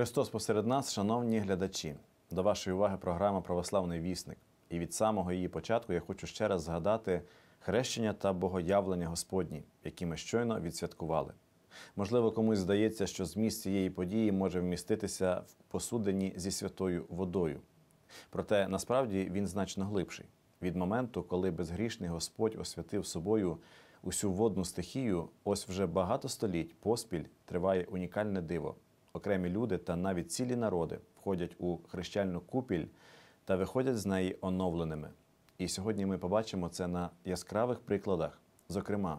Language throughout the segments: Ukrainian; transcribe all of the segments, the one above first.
Христос посеред нас, шановні глядачі, до вашої уваги програма Православний вісник. І від самого її початку я хочу ще раз згадати хрещення та богоявлення Господні, які ми щойно відсвяткували. Можливо, комусь здається, що зміст цієї події може вміститися в посудині зі святою водою. Проте насправді він значно глибший. Від моменту, коли безгрішний Господь освятив собою усю водну стихію, ось вже багато століть поспіль триває унікальне диво. Окремі люди та навіть цілі народи входять у хрещальну купіль та виходять з неї оновленими. І сьогодні ми побачимо це на яскравих прикладах. Зокрема,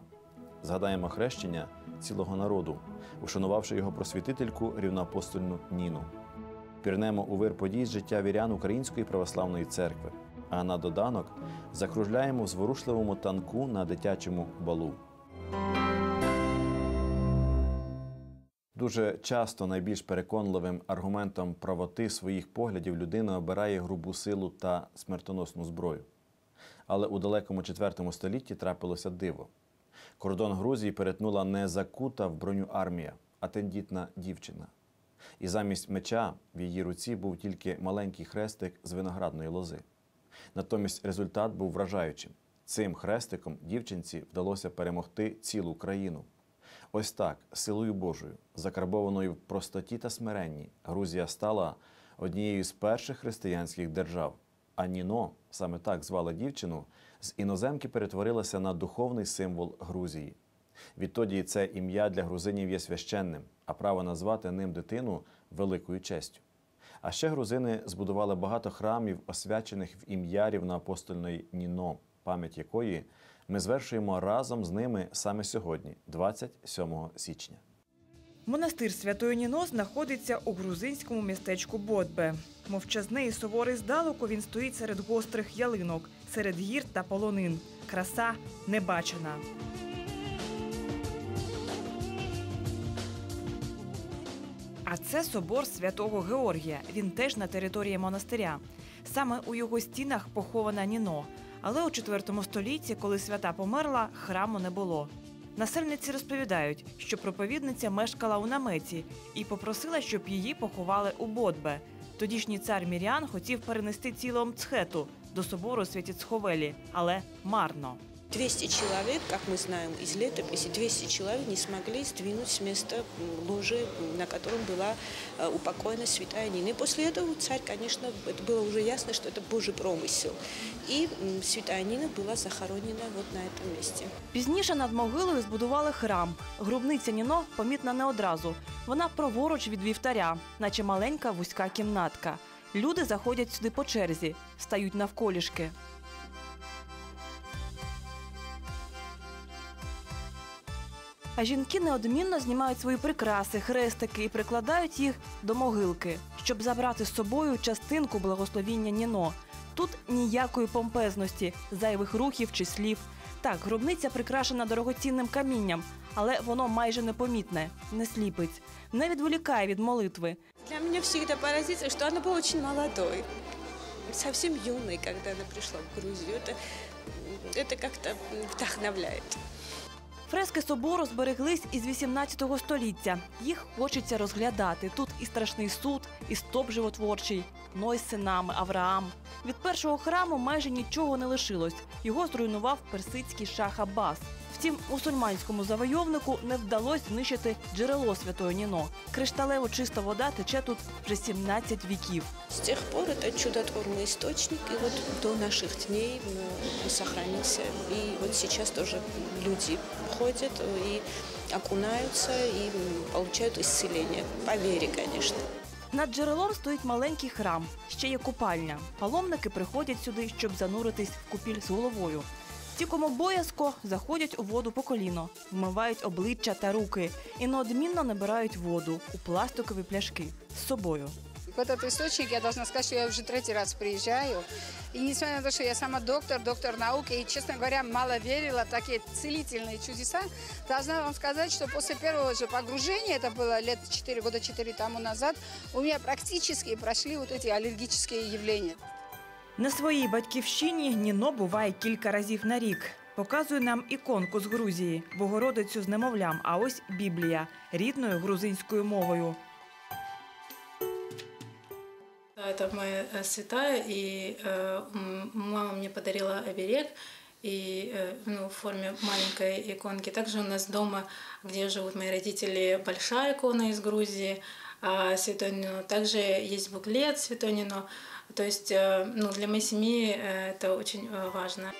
згадаємо хрещення цілого народу, ушанувавши його просвітительку рівноапостольну Ніну. Пірнемо у вир подій з життя вірян Української православної церкви, а на доданок закружляємо в зворушливому танку на дитячому балу. Дуже часто найбільш переконливим аргументом правоти своїх поглядів людина обирає грубу силу та смертоносну зброю. Але у далекому IV столітті трапилося диво. Кордон Грузії перетнула не закута в броню армія, а тендітна дівчина. І замість меча в її руці був тільки маленький хрестик з виноградної лози. Натомість результат був вражаючим. Цим хрестиком дівчинці вдалося перемогти цілу країну. Ось так, силою Божою, закарбованою в простоті та смиренні, Грузія стала однією з перших християнських держав. А Ніно, саме так звала дівчину, з іноземки перетворилася на духовний символ Грузії. Відтоді це ім'я для грузинів є священним, а право назвати ним дитину великою честю. А ще грузини збудували багато храмів, освячених в ім'я рівноапостольної Ніно, пам'ять якої ми звершуємо разом з ними саме сьогодні, 27 січня. Монастир Святої Ніно знаходиться у грузинському містечку Бодбе. Мовчазний і суворий здалеку він стоїть серед гострих ялинок, серед гір та полонин. Краса небачена. А це собор святого Георгія. Він теж на території монастиря. Саме у його стінах похована Ніно. Але у IV столітті, коли свята померла, храму не було. Насельниці розповідають, що проповідниця мешкала у наметі і попросила, щоб її поховали у Бодбе. Тодішній цар Міріан хотів перенести тіло Мцхету до собору Святіцховелі, але марно. 200 человек, как мы знаем из летописи, 200 человек не смогли сдвинуть с места м, ложи, м, на котором была э, упокоена святая Нина. И после этого царь, конечно, это было уже ясно, что это Божий промысел. И м, святая Нина была захоронена вот на этом месте. Пізніше над могилою збудували храм. Гробниця Ніно помітна не одразу. Вона праворуч від вівтаря, наче маленька вузька кімнатка. Люди заходять сюди по черзі, стають навколішки. А жінки неодмінно знімають свої прикраси, хрестики і прикладають їх до могилки, щоб забрати з собою частинку благословіння Ніно. Тут ніякої помпезності, зайвих рухів чи слів. Так, гробниця прикрашена дорогоцінним камінням, але воно майже непомітне, не сліпить, не відволікає від молитви. Для меня всегда поразительно, что она была очень молодой, совсем юной, когда она пришла в Грузию. Это, м, это как-то м, вдохновляет. Фрески собору збереглись із 18 століття. Їх хочеться розглядати. Тут і страшний суд, і стоп животворчий, Ной з синами, Авраам. Від першого храму майже нічого не лишилось. Його зруйнував персидський шах Аббас. Втім, мусульманському завойовнику не вдалося знищити джерело святої Ніно. Кришталево чиста вода тече тут вже 17 віків. С тех пор это чудотворный источник, и вот до наших дней м, сохранился. И вот сейчас тоже люди ходят и окунаются и получают исцеление. По вере, конечно. Над джерелом стоїть маленький храм, ще є купальня. Паломники приходять сюди, щоб зануритись в купіль з головою. Ті, кому боязко, заходять у воду по коліно, вмивають обличчя та руки і неодмінно набирають воду у пластикові пляшки з собою. Вот этот источник, я должна сказать, что я уже третий раз приезжаю. И несмотря на то, что я сама доктор, доктор науки, и, честно говоря, мало верила в такие целительные чудеса, должна вам сказать, что после первого же погружения, это было лет 4 года 4 тому назад, у меня практически прошли вот эти аллергические явления. На своїй батьківщині Ніно буває кілька разів на рік. Показує нам іконку з Грузії, Богородицю з немовлям, а ось Біблія рідною грузинською мовою. это моя э, святая, и э, м, мама мне подарила оберег и э, ну, в форме маленькой иконки. Также у нас дома, где живут мои родители, большая икона из Грузии, а, Святой Нино. Также есть буклет Святой Нино. То есть э, ну, для моей семьи э, это очень э, важно.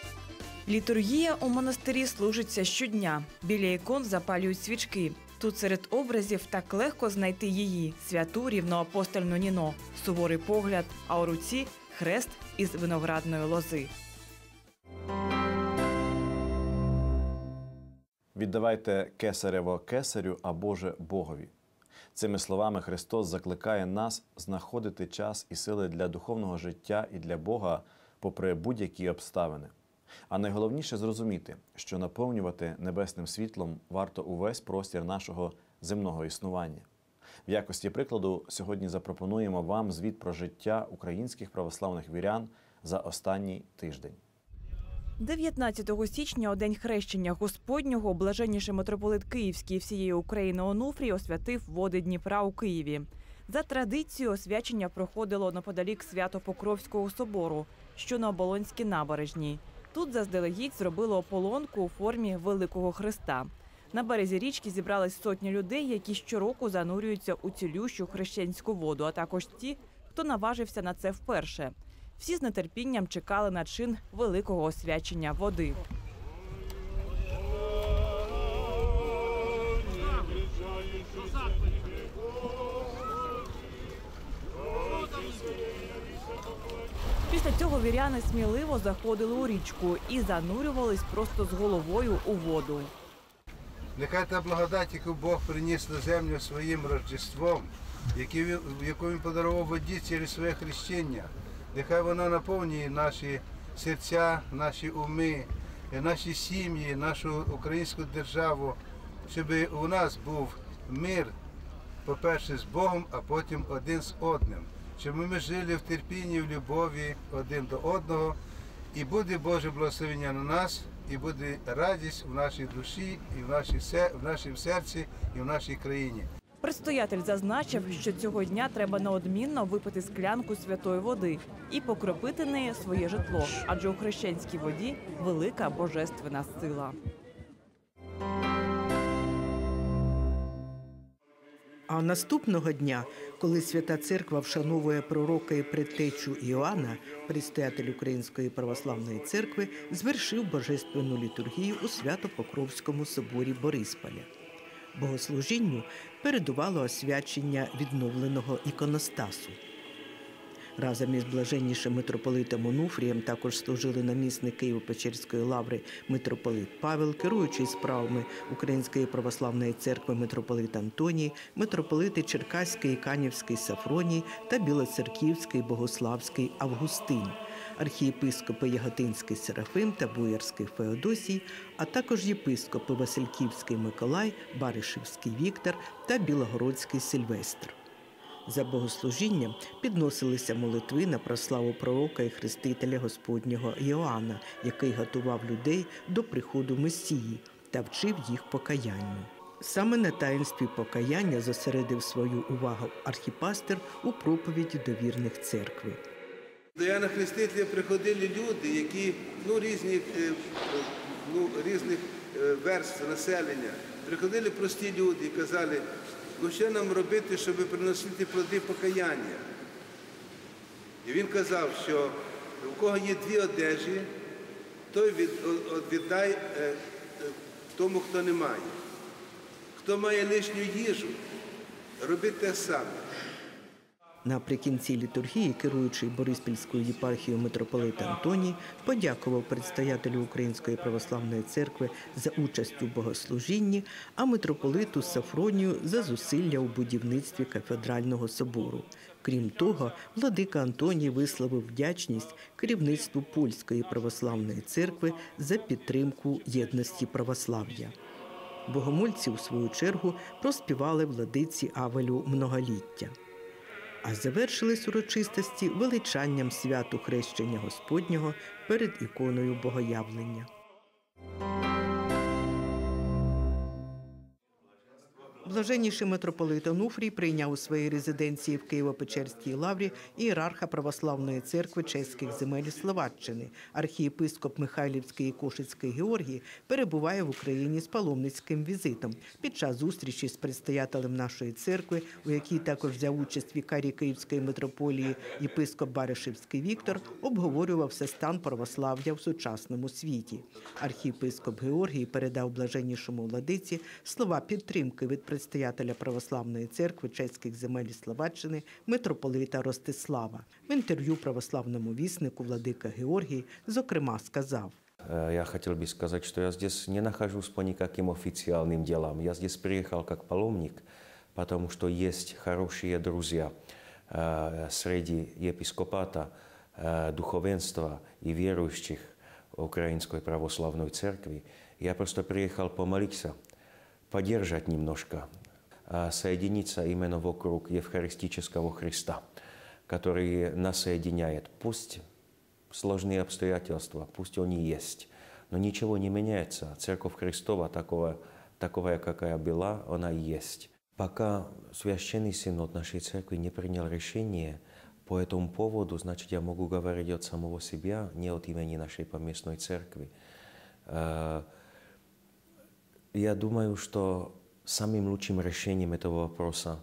Літургія у монастирі служиться щодня. Біля ікон запалюють свічки. Тут серед образів так легко знайти її святу рівноапостольну Ніно, суворий погляд, а у руці хрест із виноградної лози. Віддавайте кесарево кесарю, а Боже Богові. Цими словами Христос закликає нас знаходити час і сили для духовного життя і для Бога, попри будь-які обставини. А найголовніше зрозуміти, що наповнювати небесним світлом варто увесь простір нашого земного існування. В якості прикладу сьогодні запропонуємо вам звіт про життя українських православних вірян за останній тиждень. 19 січня, у день хрещення Господнього, блаженніший митрополит Київський всієї України Онуфрій освятив води Дніпра у Києві. За традицією освячення проходило неподалік Свято-Покровського собору, що на Оболонській набережній. Тут заздалегідь зробили ополонку у формі Великого Христа. На березі річки зібрались сотні людей, які щороку занурюються у цілющу хрещенську воду, а також ті, хто наважився на це вперше. Всі з нетерпінням чекали на чин великого освячення води. Після цього віряни сміливо заходили у річку і занурювались просто з головою у воду. Нехай та благодать, яку Бог приніс на землю своїм Рождеством, яку він подарував воді через своє хрещення, нехай вона наповнює наші серця, наші уми, наші сім'ї, нашу українську державу, щоб у нас був мир, по-перше, з Богом, а потім один з одним. Щоб ми жили в терпінні, в любові один до одного, і буде Боже благословення на нас, і буде радість в нашій душі, і в, нашій, се- в нашому серці, і в нашій країні. Предстоятель зазначив, що цього дня треба неодмінно випити склянку святої води і покропити нею своє житло, адже у хрещенській воді велика божественна сила. А наступного дня, коли Свята Церква вшановує пророка і предтечу Іоанна, предстоятель Української православної церкви звершив божественну літургію у Свято-Покровському соборі Борисполя. Богослужінню передувало освячення відновленого іконостасу. Разом із блаженнішим митрополитом Онуфрієм також служили намісник Києво-Печерської лаври митрополит Павел, керуючий справами Української православної церкви митрополит Антоній, митрополити Черкаський Канівський Сафроній та Білоцерківський Богославський Августин, архієпископи Яготинський Серафим та Буярський Феодосій, а також єпископи Васильківський Миколай, Баришівський Віктор та Білогородський Сильвестр. За богослужінням підносилися молитви на прославу пророка і хрестителя Господнього Іоанна, який готував людей до приходу Месії та вчив їх покаянню. Саме на таїнстві покаяння зосередив свою увагу архіпастер у проповіді до вірних церкви. До Яна Хрестителя приходили люди, які ну, різні, е, ну, різних е, верств населення. Приходили прості люди і казали, ну що нам робити, щоб приносити плоди покаяння. І він казав, що у кого є дві одежі, той віддай е, е, тому, хто не має. Хто має лишню їжу, робить те саме. Наприкінці літургії, керуючий Бориспільською єпархією митрополит Антоній, подякував предстоятелю Української православної церкви за участь у богослужінні, а митрополиту Сафронію за зусилля у будівництві кафедрального собору. Крім того, владика Антоній висловив вдячність керівництву польської православної церкви за підтримку єдності православ'я. Богомольці, у свою чергу, проспівали владиці Авелю многоліття. А завершились урочистості величанням святу хрещення Господнього перед іконою Богоявлення. Блаженніший митрополит Онуфрій прийняв у своїй резиденції в Києво-Печерській лаврі ієрарха Православної церкви чеських земель Словаччини. Архієпископ Михайлівський і Кошицький Георгій перебуває в Україні з паломницьким візитом. Під час зустрічі з предстоятелем нашої церкви, у якій також взяв участь вікарій Київської митрополії єпископ Баришевський Віктор, обговорювався стан православ'я в сучасному світі. Архієпископ Георгій передав блаженнішому владиці слова підтримки від предстоятеля Православної церкви чеських земель Словаччини митрополита Ростислава. В інтерв'ю православному віснику владика Георгій зокрема сказав. Э, Я хотел бы сказать, что я здесь не нахожусь по никаким официальным делам. Я здесь приехал как паломник, потому что есть хорошие друзья э, среди епископата, э, духовенства и верующих Украинской Православной Церкви. Я просто приехал помолиться, поддержать немножко, а соединиться именно вокруг Евхаристического Христа, который нас соединяет. Пусть сложные обстоятельства, пусть они есть, но ничего не меняется. Церковь Христова, такого, таковая, какая была, она есть. Пока Священный Синод нашей Церкви не принял решение по этому поводу, значит, я могу говорить от самого себя, не от имени нашей поместной Церкви. Я думаю, что самым лучшим решением этого вопроса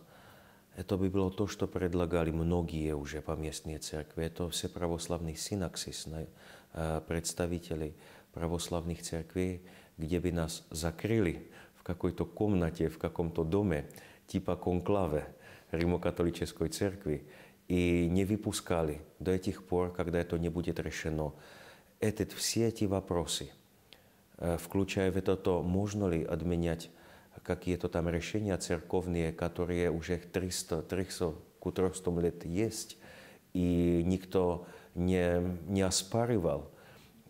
это бы было то, что предлагали многие уже поместные церкви. Это все православный синаксис, на- э, представителей православных церквей, где бы нас закрыли в какой-то комнате, в каком-то доме, типа конклаве Римо-католической церкви, и не выпускали до этих пор, когда это не будет решено. Это, все эти вопросы, включая в это то, можно ли отменять какие-то там решения церковные, которые уже 300, 300, к 300 лет есть, и никто не, не оспаривал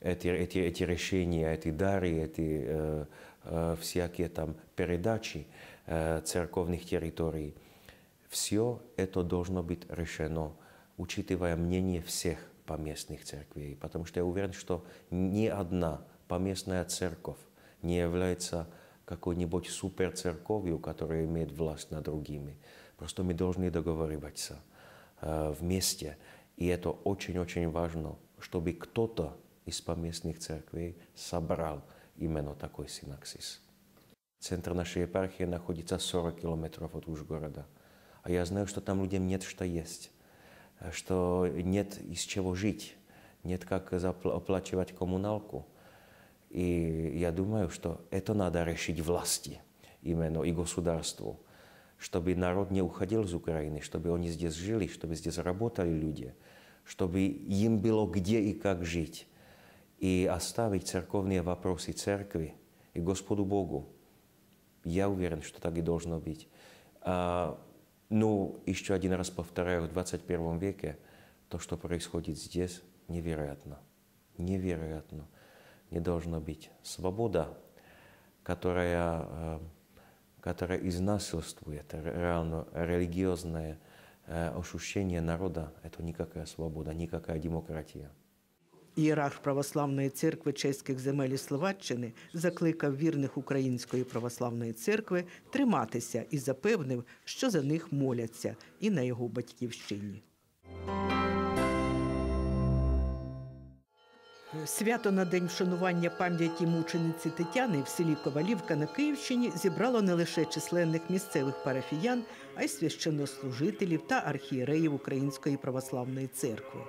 эти, эти, эти решения, эти дары, эти э, э, всякие там передачи э, церковных территорий. Все это должно быть решено, учитывая мнение всех поместных церквей, потому что я уверен, что ни одна поместная церковь не является какой-нибудь суперцерковью, которая имеет власть над другими. Просто мы должны договариваться э, вместе. И это очень-очень важно, чтобы кто-то из поместных церквей собрал именно такой синаксис. Центр нашей епархии находится 40 километров от Ужгорода. А я знаю, что там людям нет что есть, э, что нет из чего жить, нет как оплачивать коммуналку. И я думаю, что это надо решить власти именно и государству, чтобы народ не уходил из Украины, чтобы они здесь жили, чтобы здесь работали люди, чтобы им было где и как жить. И оставить церковные вопросы церкви и Господу Богу. Я уверен, что так и должно быть. А, ну, еще один раз повторяю, в 21 веке то, что происходит здесь, невероятно. Невероятно. Не должно быть. Свобода, которая, э, которая изнасильствует ре- реально религиозное э, ощущение народа, это никакая свобода, никакая демократия. Ієрарх Православної церкви чеських земель і Словаччини закликав вірних Української православної церкви триматися і запевнив, що за них моляться і на його батьківщині. Свято на день вшанування пам'яті мучениці Тетяни в селі Ковалівка на Київщині зібрало не лише численних місцевих парафіян, а й священнослужителів та архієреїв Української православної церкви.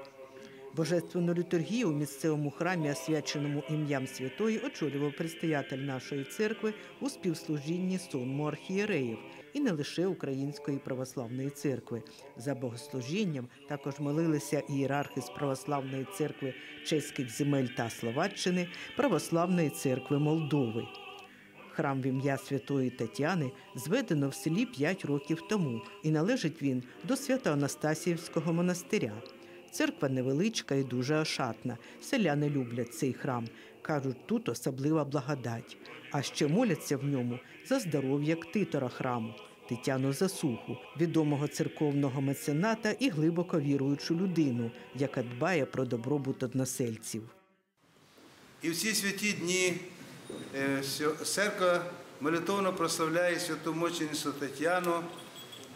Божественну літургію у місцевому храмі, освяченому ім'ям святої, очолював предстоятель нашої церкви у співслужінні сонму архієреїв і не лише Української православної церкви. За богослужінням також молилися ієрархи з православної церкви чеських земель та Словаччини, православної церкви Молдови. Храм в ім'я святої Тетяни зведено в селі 5 років тому, і належить він до Свято-Анастасіївського монастиря. Церква невеличка і дуже ошатна. Селяни люблять цей храм. Кажуть, тут особлива благодать. А ще моляться в ньому за здоров'я ктитора храму. Тетяну Засуху, відомого церковного мецената і глибоко віруючу людину, яка дбає про добробут односельців. І в ці святі дні е, церква молитовно прославляю святу мученицю Тетяну,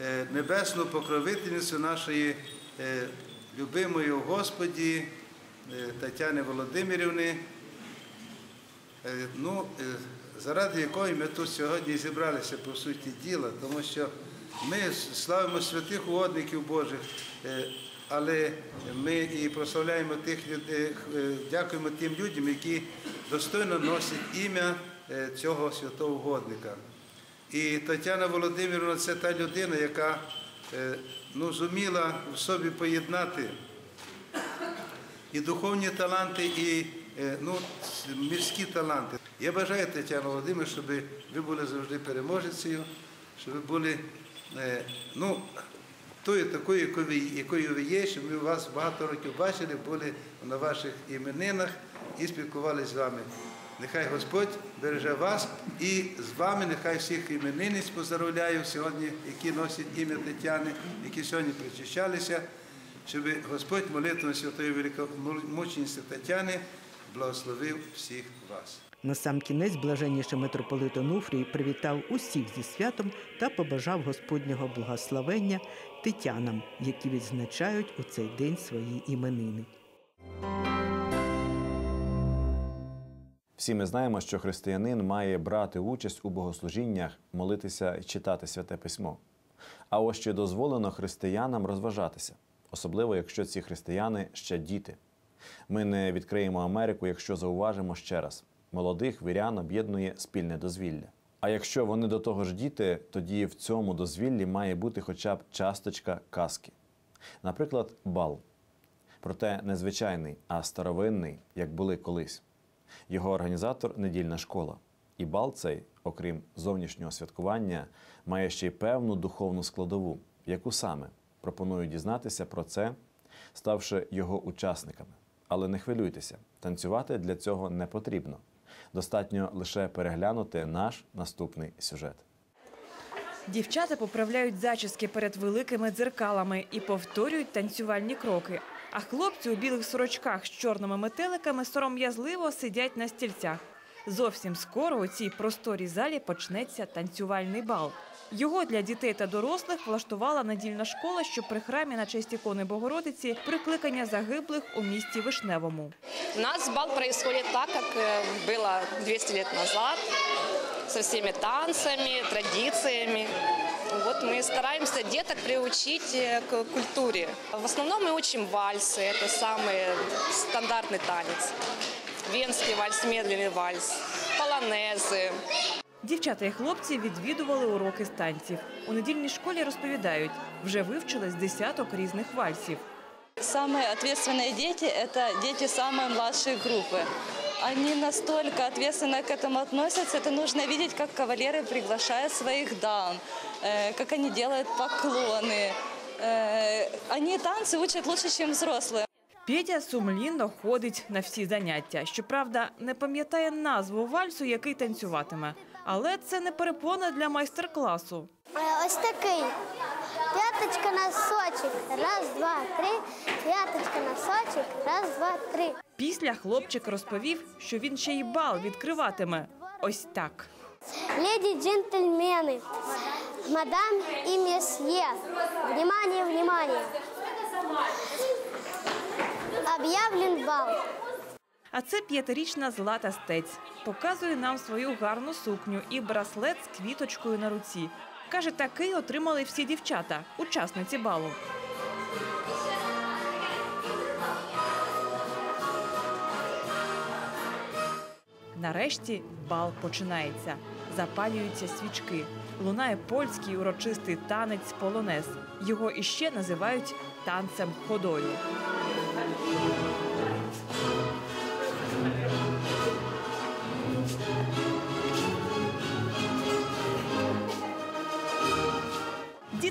е, небесну покровительницю нашої е, любимої у Господі е, Тетяни Володимирівни. Е, Ну, е, заради якої ми тут сьогодні зібралися по суті діла, тому що ми славимо святих угодників Божих, але ми і прославляємо тих людей, дякуємо тим людям, які достойно носять ім'я цього святого угодника. І Тетяна Володимирівна це та людина, яка ну, зуміла в собі поєднати і духовні таланти, і е, ну, мирські таланти. Я бажаю, Тетяна Володимир, щоб ви були завжди переможецею, щоб ви були е, ну, тою такою, якою ви є, щоб ми вас багато років бачили, були на ваших іменинах і спілкувалися з вами. Нехай Господь береже вас і з вами, нехай всіх іменинниць поздоровляю сьогодні, які носять ім'я Тетяни, які сьогодні причащалися, щоб Господь молитвою святої великомучениці Тетяни благословив всіх вас. На сам кінець блаженніший митрополит Онуфрій привітав усіх зі святом та побажав Господнього благословення тетянам, які відзначають у цей день свої іменини. Всі ми знаємо, що християнин має брати участь у богослужіннях, молитися і читати святе письмо. А ось чи дозволено християнам розважатися, особливо якщо ці християни ще діти. Ми не відкриємо Америку, якщо зауважимо ще раз: молодих вірян об'єднує спільне дозвілля. А якщо вони до того ж діти, тоді в цьому дозвіллі має бути хоча б часточка казки. Наприклад, бал. Проте не звичайний, а старовинний, як були колись. Його організатор недільна школа. І бал цей, окрім зовнішнього святкування, має ще й певну духовну складову, яку саме пропоную дізнатися про це, ставши його учасниками. Але не хвилюйтеся, танцювати для цього не потрібно. Достатньо лише переглянути наш наступний сюжет. Дівчата поправляють зачіски перед великими дзеркалами і повторюють танцювальні кроки. А хлопці у білих сорочках з чорними метеликами сором'язливо сидять на стільцях. Зовсім скоро у цій просторій залі почнеться танцювальний бал. Його для дітей та дорослих влаштувала недільна школа, що при храмі на честь ікони Богородиці прикликання загиблих у місті Вишневому. У нас бал происходит так, как э, было 200 лет назад, со всеми танцами, традициями. Вот мы стараемся деток приучить э, к культуре. В основном мы учим вальсы, это самый стандартный танец. Венский вальс, медленный вальс, полонезы. Дівчата і хлопці відвідували уроки з танців. У недільній школі розповідають, вже вивчили з десяток різних вальсів. Самые ответственные дети – это дети самой младшей группы. Они настолько ответственно к этому относятся. Это нужно видеть, как кавалеры приглашают своих дам, э, как они делают поклоны. Э, Они танцы учат лучше, чем взрослые. Петя сумлінно ходить на всі заняття. Щоправда, не пам'ятає назву вальсу, який танцюватиме. Але це не перепона для майстер-класу. Е, Ось такий. П'яточка носочок. Раз, два, три. П'яточка носочок. Раз, два, три. Після хлопчик розповів, що він ще й бал відкриватиме. Ось так. Леди джентльмены, мадам и месье, внимание, внимание. Объявлен бал. А це п'ятирічна Злата Стець. Показує нам свою гарну сукню і браслет з квіточкою на руці. Каже, такий отримали всі дівчата, учасниці балу. Нарешті бал починається. Запалюються свічки. Лунає польський урочистий танець полонез. Його іще називають танцем ходою.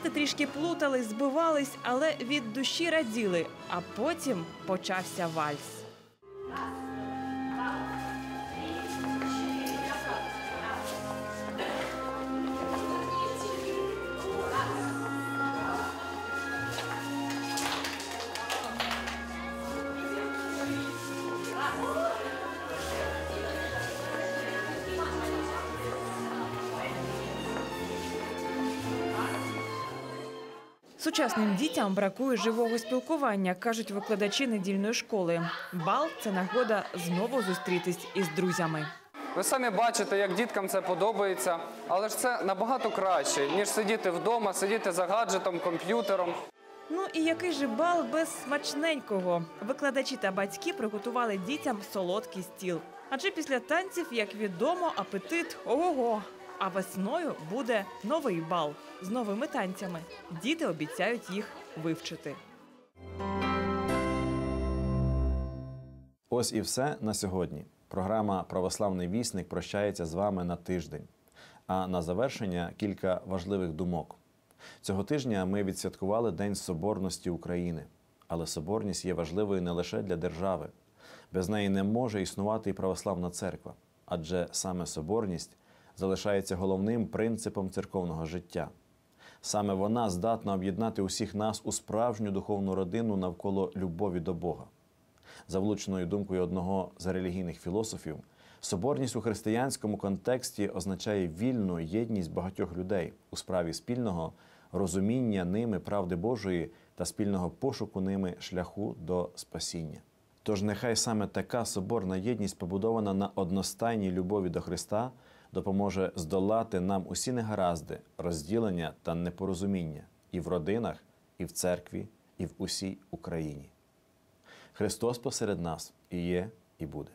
Діти трішки плутались, збивались, але від душі раділи. А потім почався вальс. Сучасним дітям бракує живого спілкування, кажуть викладачі недільної школи. Бал це нагода знову зустрітись із друзями. Ви самі бачите, як діткам це подобається, але ж це набагато краще, ніж сидіти вдома, сидіти за гаджетом, комп'ютером. Ну і який же бал без смачненького? Викладачі та батьки приготували дітям солодкий стіл. Адже після танців, як відомо, апетит ого-го. А весною буде новий бал з новими танцями. Діти обіцяють їх вивчити. Ось і все на сьогодні. Програма Православний вісник прощається з вами на тиждень. А на завершення кілька важливих думок. Цього тижня ми відсвяткували День Соборності України. Але соборність є важливою не лише для держави. Без неї не може існувати і православна церква, адже саме соборність залишається головним принципом церковного життя. Саме вона здатна об'єднати усіх нас у справжню духовну родину навколо любові до Бога. За влучною думкою одного з релігійних філософів, соборність у християнському контексті означає вільну єдність багатьох людей у справі спільного розуміння ними правди Божої та спільного пошуку ними шляху до спасіння. Тож нехай саме така соборна єдність, побудована на одностайній любові до Христа, допоможе здолати нам усі негаразди, розділення та непорозуміння і в родинах, і в церкві, і в усій Україні. Христос посеред нас і є, і буде.